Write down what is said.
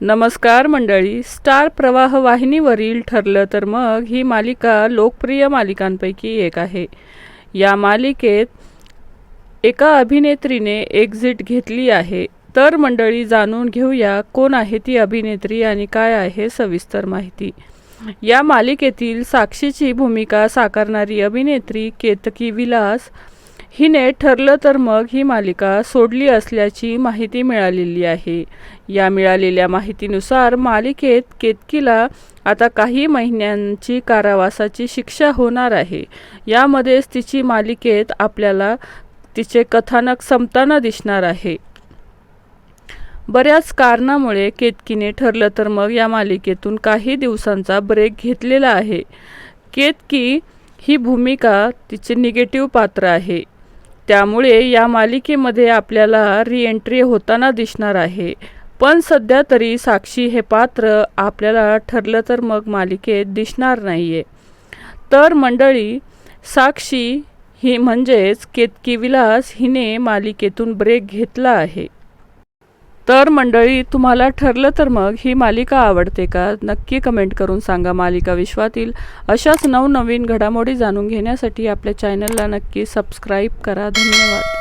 नमस्कार मंडळी. स्टार प्रवाह वाहिनीवरील ठरलं तर मग ही मालिका लोकप्रिय मालिकांपैकी एक आहे. या मालिकेत एका अभिनेत्रीने एक्झिट घेतली आहे. तर मंडळी जाणून घेऊया कोण आहे ती अभिनेत्री आणि काय आहे सविस्तर माहिती. या मालिकेतील साक्षीची भूमिका साकारणारी अभिनेत्री केतकी विलास हिने ठरलं तर मग ही मालिका सोडली असल्याची माहिती मिळालेली आहे. या मिळालेल्या माहितीनुसार मालिकेत केतकीला आता काही महिन्यांची कारावासाची शिक्षा होणार आहे. यामध्येच तिची मालिकेत आपल्याला तिचे कथानक संपताना दिसणार आहे. बऱ्याच कारणामुळे केतकीने ठरलं तर मग या मालिकेतून काही दिवसांचा ब्रेक घेतलेला आहे. केतकी ही भूमिका तिचे निगेटिव्ह पात्र आहे. त्यामुळे या मालिकेमध्ये आपल्याला रिएंट्री होताना दिसणार आहे. पण सध्या तरी साक्षी हे पात्र आपल्याला ठरलं तर मग मालिकेत दिसणार नाही आहे तर मंडळी साक्षी ही म्हणजेच केतकी विलास हिने मालिकेतून ब्रेक घेतला आहे. तर मंडळी तुम्हाला ठरलं तर मग ही मालिका आवडते का? नक्की कमेंट करून सांगा मालिका विश्वातील अशाच नवनवीन घडामोडी जाणून घेण्यासाठी आपल्या चॅनलला नक्की सबस्क्राईब करा. धन्यवाद.